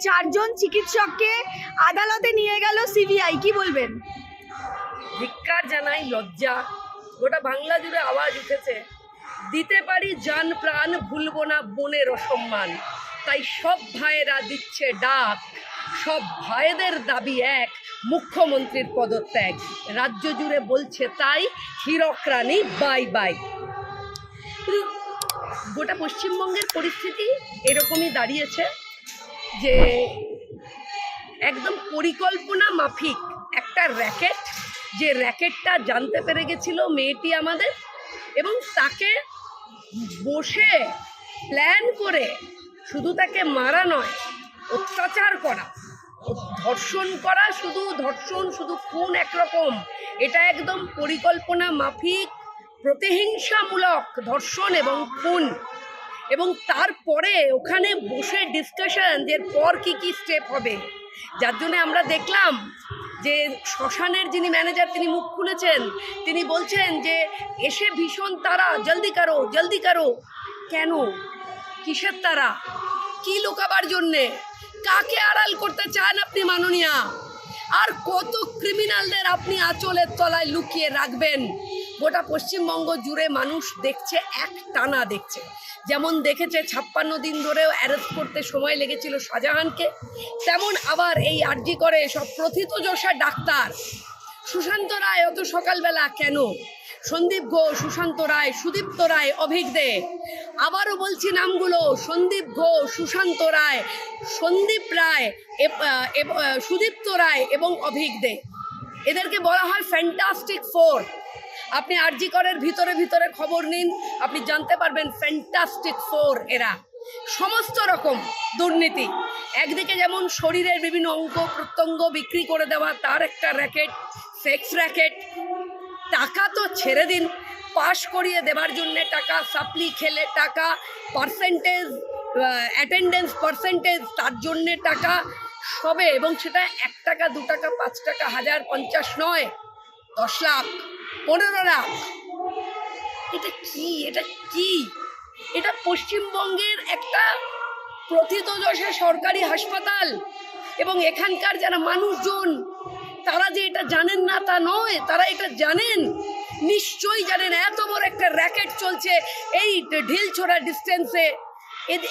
চারজন চিকিৎসককে আদালতে নিয়ে গেল সিবিআই। কি বলবেন? ধিক্কার জানাই লজ্জা। গোটা বাংলা জুড়ে আওয়াজ উঠেছে। দিতে পারি জান প্রাণ, ভুলবো না বনের অসম্মান। তাই সব ভাইয়েরা দিচ্ছে ডাক। সব ভাইদের দাবি এক, মুখ্যমন্ত্রীর পদত্যাগ। রাজ্য জুড়ে বলছে তাই হীরক রানী, বাই বাই। গোটা পশ্চিমবঙ্গের পরিস্থিতি এরকমই দাঁড়িয়েছে যে একদম পরিকল্পনা মাফিক একটা র্যাকেট, যে র্যাকেটটা জানতে পেরে গেছিল মেয়েটি আমাদের এবং তাকে বসে প্ল্যান করে শুধু তাকে মারা নয়, অত্যাচার করা, ধর্ষণ করা, শুধু ধর্ষণ, শুধু খুন একরকম, এটা একদম পরিকল্পনা মাফিক প্রতিহিংসামূলক ধর্ষণ এবং খুন। এবং তারপরে ওখানে বসে ডিসকাশন যে পর কি কি স্টেপ হবে। যার জন্য আমরা দেখলাম যে শ্মশানের যিনি ম্যানেজার তিনি মুখ খুলেছেন। তিনি বলছেন যে এসে ভীষণ তারা, জলদি করো জলদি করো। কেন? কিসের তারা? কি লুকাবার জন্যে? কাকে আড়াল করতে চান আপনি মাননীয়া? আর কত ক্রিমিনালদের আপনি আঁচলের তলায় লুকিয়ে রাখবেন? গোটা পশ্চিমবঙ্গ জুড়ে মানুষ দেখছে, এক টানা দেখছে। যেমন দেখেছে ছাপ্পান্ন দিন ধরেও অ্যারেস্ট করতে সময় লেগেছিল শাহজাহানকে, তেমন আবার এই আর্জি করে সব প্রথিতযশা ডাক্তার। সুশান্ত রায় অত সকালবেলা কেন? সন্দীপ ঘোষ, সুশান্ত রায়, সুদীপ্ত রায়, অভিক দে। আবারও বলছি নামগুলো, সন্দীপ ঘোষ, সুশান্ত রায়, সন্দীপ রায় সুদীপ্ত রায় এবং অভিক দে। এদেরকে বলা হয় ফ্যান্টাস্টিক ফোর আপনি আরজি করের ভিতরে ভিতরে খবর নিন। আপনি জানতে পারবেন ফ্যান্টাস্টিক ফোর এরা। সমস্ত রকম দুর্নীতি। একদিকে যেমন শরীরের বিভিন্ন অঙ্গ প্রত্যঙ্গ বিক্রি করে দেওয়া, তার একটা র্যাকেট সেক্স র্যাকেট টাকা তো ছেড়ে দিন। পাশ করিয়ে দেবার জন্যে টাকা সাপ্লি খেলে টাকা পার্সেন্টেজ অ্যাটেন্ডেন্স পার্সেন্টেজ তার জন্যে টাকা। সবে এবং সেটা এক টাকা, দু টাকা, পাঁচ টাকা, হাজার, পঞ্চাশ নয়, দশ লাখ। পনেরো এটা কি? এটা কি? এটা পশ্চিমবঙ্গের একটা প্রথিতযশা সরকারি হাসপাতাল। এবং এখানকার যারা মানুষজন, তারা যে এটা জানেন না তা নয়, তারা এটা জানেন। নিশ্চয়ই জানেন, এত বড় একটা র্যাকেট চলছে এই ঢিল ছোড়া ডিস্টেন্সে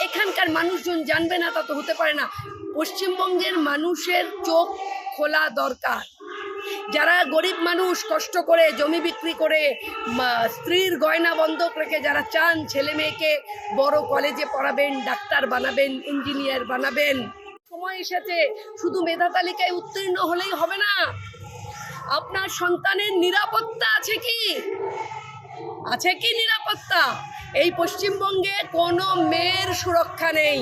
এখানকার মানুষজন জানবে না তা তো হতে পারে না। পশ্চিমবঙ্গের মানুষের চোখ খোলা দরকার। যারা গরিব মানুষ কষ্ট করে জমি বিক্রি করে স্ত্রীর গয়না বন্ধক রেখে যারা চান, ছেলে মেয়েকে বড় কলেজে পড়াবেন, ডাক্তার বানাবেন ইঞ্জিনিয়ার বানাবেন, সময় এসেছে, শুধু মেধা তালিকায় উত্তীর্ণ হলেই হবে না। আপনার সন্তানের নিরাপত্তা আছে কি? আছে কি নিরাপত্তা? এই পশ্চিমবঙ্গে কোনো মেয়ের সুরক্ষা নেই।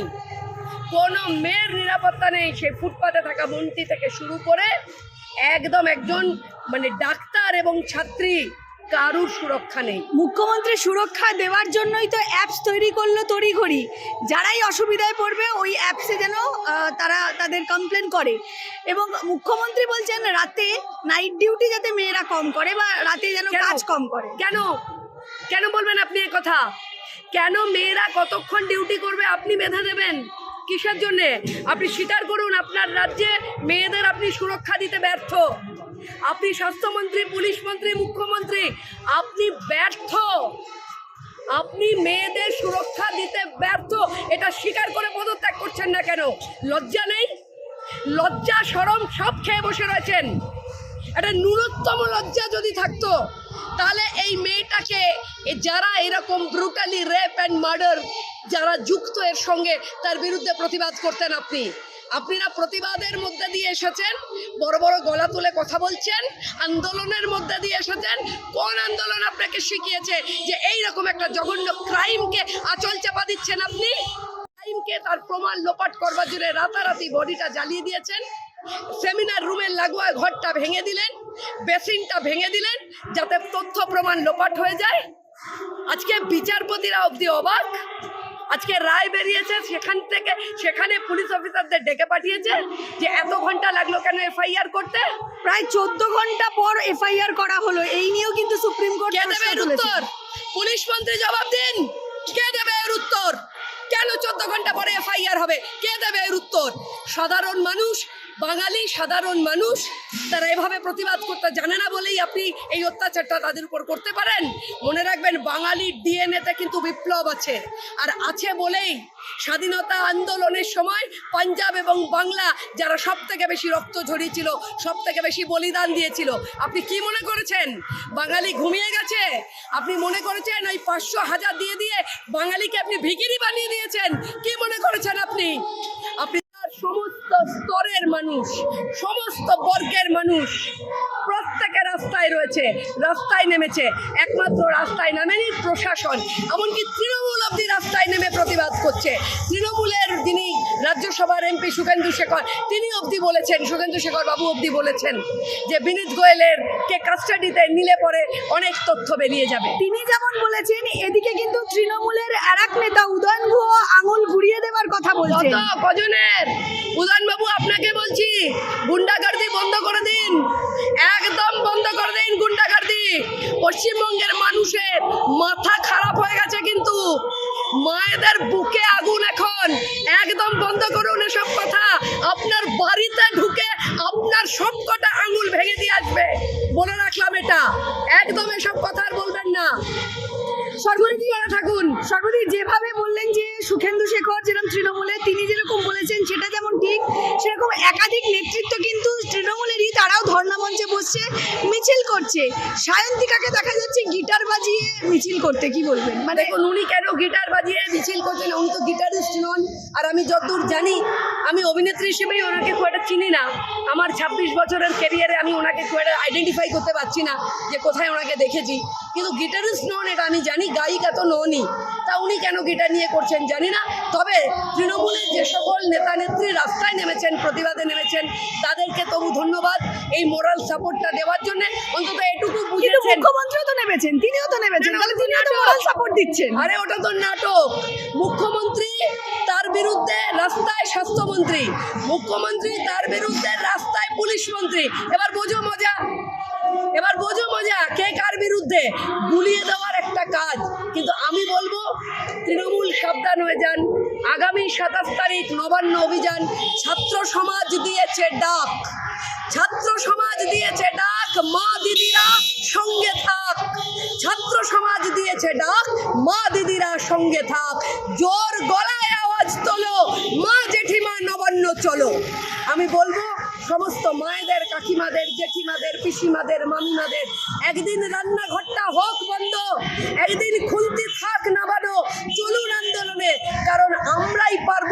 কোনো মেয়ের নিরাপত্তা নেই। সে ফুটপাতে থাকা মন্ত্রী থেকে শুরু করে একদম একজন মানে ডাক্তার এবং ছাত্রী কারুর সুরক্ষা নেই। মুখ্যমন্ত্রী সুরক্ষা দেওয়ার জন্যই তো অ্যাপস তৈরি করল তড়িঘড়ি। যারাই অসুবিধায় পড়বে ওই অ্যাপসে যেন তারা তাদের কমপ্লেন করে। এবং মুখ্যমন্ত্রী বলছেন রাতে নাইট ডিউটি যাতে মেয়েরা কম করে বা রাতে যেন? কাজ কম করে। কেন? কেন বলবেন আপনি এ কথা? কেন মেয়েরা কতক্ষণ ডিউটি করবে? আপনি বেঁধে দেবেন? কিসের জন্যে? আপনি স্বীকার করুন, আপনার রাজ্যে মেয়েদের আপনি সুরক্ষা দিতে ব্যর্থ। আপনি স্বাস্থ্যমন্ত্রী, পুলিশ মন্ত্রী, মুখ্যমন্ত্রী, আপনি ব্যর্থ। আপনি মেয়েদের সুরক্ষা দিতে ব্যর্থ। এটা স্বীকার করে পদত্যাগ করছেন না কেন? লজ্জা নেই? লজ্জা সরম সব খেয়ে বসে রয়েছেন। একটা ন্যূনতম লজ্জা যদি থাকতো, তাহলে এই মেয়েটাকে যারা এরকম ব্রুটালি রেপ অ্যান্ড মার্ডার যারা যুক্ত এর সঙ্গে তার বিরুদ্ধে প্রতিবাদ করতেন আপনি। আপনারা প্রতিবাদের মধ্যে দিয়ে এসেছেন, বড় বড় গলা তুলে কথা বলছেন, আন্দোলনের মধ্যে দিয়ে এসেছেন। কোন আন্দোলন আপনাকে শিখিয়েছে যে এই রকম একটা জঘন্য ক্রাইমকে আচল চাপা দিচ্ছেন আপনি? ক্রাইমকে তার প্রমাণ লোপাট করবার জন্য রাতারাতি বডিটা জ্বালিয়ে দিয়েছেন। সেমিনার রুমের লাগোয়া ঘরটা ভেঙে দিলেন, বেসিনটা ভেঙে দিলেন, যাতে তথ্য প্রমাণ লোপাট হয়ে যায়। আজকে বিচারপতিরা অবধি অবাক। আজকে রায় বেরিয়েছে সেখান থেকে সেখানে পুলিশ অফিসারদের ডেকে পাঠিয়েছে যে এত ঘণ্টা লাগল কেন এফআইআর করতে? প্রায় চোদ্দ ঘণ্টা পর এফআইআর করা হলো। এই নিয়েও কিন্তু সুপ্রিম কোর্ট কে দেবে এর উত্তর? পুলিশ মন্ত্রী জবাব দিন। কে দেবে এর উত্তর? কেন চোদ্দ ঘণ্টা পরে এফআইআর হবে? কে দেবে এর উত্তর? সাধারণ মানুষ বাঙালি সাধারণ মানুষ, তারা এভাবে প্রতিবাদ করতে জানে না বলেই আপনি এই অত্যাচারটা তাদের উপর করতে পারেন। মনে রাখবেন, বাঙালির ডিএনএতে কিন্তু বিপ্লব আছে। আর আছে বলেই স্বাধীনতা আন্দোলনের সময় পাঞ্জাব এবং বাংলা যারা সব থেকে বেশি রক্ত ঝরিয়েছিল সব থেকে বেশি বলিদান দিয়েছিল, আপনি কি মনে করেছেন? বাঙালি ঘুমিয়ে গেছে? আপনি মনে করেছেন ওই পাঁচশো হাজার দিয়ে দিয়ে বাঙালিকে আপনি ভিকিরি বানিয়ে দিয়েছেন? কি মনে করেছেন আপনি? মানুষ সমস্ত বর্গের মানুষ। রাস্তায় রয়েছে রাস্তায় নেমেছে একমাত্র রাস্তায় নামেনি প্রশাসন। এমনকি তৃণমূল অব্দি রাস্তায় নেমে প্রতিবাদ করছে। তৃণমূলের যিনি রাজ্যসভার এমপি সুখেন্দু শেখর তিনি অবধি বলেছেন সুখেন্দু শেখর বাবু অবধি বলেছেন যে বিনীত গোয়েলের কে কাস্টাডিতে নিলে পরে অনেক তথ্য বেরিয়ে যাবে। তিনি যেমন বলেছেন এদিকে কিন্তু তৃণমূলের আর এক নেতা উদয়ন গুহ আঙুল ঘুরিয়ে দেওয়ার কথা বলছেন। কজনের? উদয়ন বাবু আপনাকে বলছি গুন্ডাগার্দি বন্ধ করে দিন। একদম বন্ধ করে দিন গুন্ডাগার্দি পশ্চিমবঙ্গের মানুষের মাথা খারাপ হয়ে গেছে কিন্তু মায়েদের বুকে আগুন এখন। একদম বন্ধ করুন এসব কথা। আপনার বাড়িতে ঢুকে আপনার সব কটা আঙুল ভেঙে দিয়ে আসবে। বলে রাখলাম এটা। একদম এসব কথা আর বলবেন না। সর্বনীতি করে থাকুন? সর্বদি যেভাবে বললেন যে সুখেন্দু শেখর যেরকম তৃণমূলের, তিনি যেরকম বলেছেন সেটা যেমন ঠিক, সেরকম একাধিক নেতৃত্ব কিন্তু তৃণমূলেরই তারাও ধর্ণা মঞ্চে বসছে, মিছিল করছে। সায়ন্তিকাকে দেখা যাচ্ছে গিটার বাজিয়ে মিছিল করতে, কি বলবেন? মানে উনি কেন গিটার বাজিয়ে মিছিল করছেন? উনি তো গিটারিস্ট নন। আর আমি যতদূর জানি, আমি অভিনেত্রী হিসেবেই ওনাকে খুব একটা চিনি না। আমার ছাব্বিশ বছরের ক্যারিয়ারে আমি ওনাকে খুব একটা আইডেন্টিফাই করতে পারছি না যে কোথায় ওনাকে দেখেছি। কিন্তু গিটারিস্ট নন এটা আমি জানি। গায়িকা তো ননই তা উনি কেন গিটার নিয়ে করছেন জানি না। তবে তৃণমূলের যে সকল নেতা নেত্রী রাস্তায় নেমেছেন প্রতিবাদে নেমেছেন তাদেরকে তবু ধন্যবাদ এই মোরাল সাপোর্টটা দেওয়ার জন্য। অন্তত এটুকু বুঝেছেন। মুখ্যমন্ত্রীও তো নেমেছেন তিনিও তো নেমেছেন তাহলে তিনিও তো নাটক। মোরাল সাপোর্ট দিচ্ছেন। আরে ওটা তো নাটক। মুখ্যমন্ত্রী তার বিরুদ্ধে রাস্তায় স্বাস্থ্যমন্ত্রী। মুখ্যমন্ত্রী তার বিরুদ্ধে রাস্তায় পুলিশ মন্ত্রী। এবার বোঝো মজা। এবার বোঝো মজা কে কার বিরুদ্ধে। গুলিয়ে দেওয়ার একটা কাজ কিন্তু আমি বলব তৃণমূল সাবধান হয়ে যান। আগামী সাতাশ তারিখ নবান্ন অভিযান। ছাত্র সমাজ দিয়েছে ডাক। ছাত্র সমাজ দিয়েছে ডাক। মা দিদিরা সঙ্গে থাক। ছাত্র সমাজ দিয়েছে ডাক। মা দিদিরা সঙ্গে থাক। জোর গলায় আওয়াজ তোলো। মা জেঠিমা নবান্ন চলো। আমি বলব সমস্ত মায়েদের, কাকিমাদের, জেঠিমাদের, পিসিমাদের, মামিমাদের, একদিন রান্নাঘরটা হোক বন্ধ, একদিন খুলতে থাক নাবানো চলুন আন্দোলনে, কারণ আমরাই পারব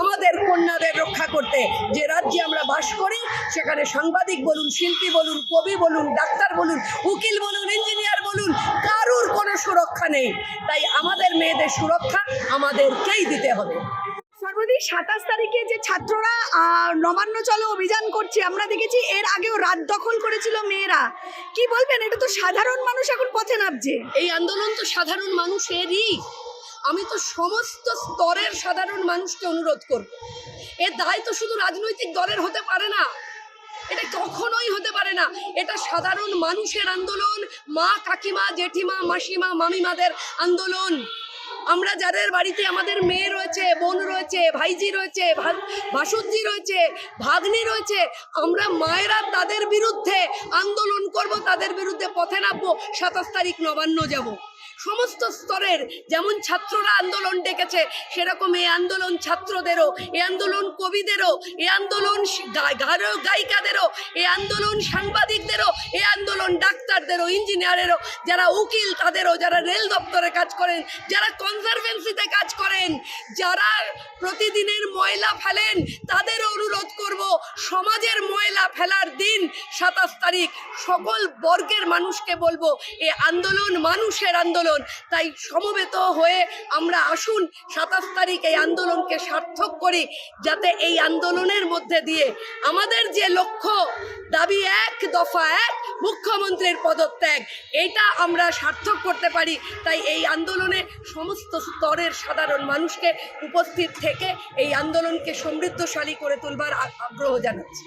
আমাদের কন্যাদের রক্ষা করতে। যে রাজ্যে আমরা বাস করি, সেখানে সাংবাদিক বলুন, শিল্পী বলুন, কবি বলুন, ডাক্তার বলুন, উকিল বলুন, ইঞ্জিনিয়ার বলুন, কারুর কোনো সুরক্ষা নেই। তাই আমাদের মেয়েদের সুরক্ষা আমাদেরকেই দিতে হবে। সাতাশ তারিখে যে ছাত্ররা নবান্ন চলো অভিযান করছে, আমরা দেখেছি এর আগেও রাত দখল করেছিল মেয়েরা। কি বলবেন? এটা তো সাধারণ মানুষ এখন পথে নামছে। এই আন্দোলন তো সাধারণ মানুষেরই। আমি তো সমস্ত স্তরের সাধারণ মানুষকে অনুরোধ করব। এর দায় তো শুধু রাজনৈতিক দলের হতে পারে না। এটা কখনোই হতে পারে না। এটা সাধারণ মানুষের আন্দোলন। মা কাকিমা, জেঠিমা, মাসিমা, মামিমাদের আন্দোলন। আমরা যাদের বাড়িতে আমাদের মেয়ে রয়েছে, বোন রয়েছে, ভাইজি রয়েছে ভাসুজি রয়েছে, ভাগ্নি রয়েছে, আমরা মায়েরা তাদের বিরুদ্ধে আন্দোলন করব, তাদের বিরুদ্ধে পথে নামবো, সাতাশ তারিখ নবান্ন যাব। সমস্ত স্তরের যেমন ছাত্ররা আন্দোলন ডেকেছে সেরকম এই আন্দোলন ছাত্রদেরও এ আন্দোলন কবিদেরও এ আন্দোলন গায়ক গায়িকাদেরও এ আন্দোলন সাংবাদিকদেরও এ আন্দোলন ডাক্তারদেরও, ইঞ্জিনিয়ারেরও, যারা উকিল তাদেরও, যারা রেল দপ্তরে কাজ করেন, যারা কনজারভেন্সিতে কাজ করেন, যারা প্রতিদিনের ময়লা ফেলেন, তাদের অনুরোধ করব, সমাজের ময়লা ফেলার দিন সাতাশ তারিখ, সকল বর্গের মানুষকে বলব এ আন্দোলন মানুষের আন্দোলন। তাই সমবেত হয়ে আমরা আসুন সাতাশ তারিখ এই আন্দোলনকে সার্থক করি, যাতে এই আন্দোলনের মধ্যে দিয়ে আমাদের যে লক্ষ্য, দাবি এক, দফা এক, মুখ্যমন্ত্রীর পদত্যাগ, এটা আমরা সার্থক করতে পারি। তাই এই আন্দোলনে সমস্ত স্তরের সাধারণ মানুষকে উপস্থিত থেকে এই আন্দোলনকে সমৃদ্ধশালী করে তুলবার আগ্রহ জানাচ্ছি।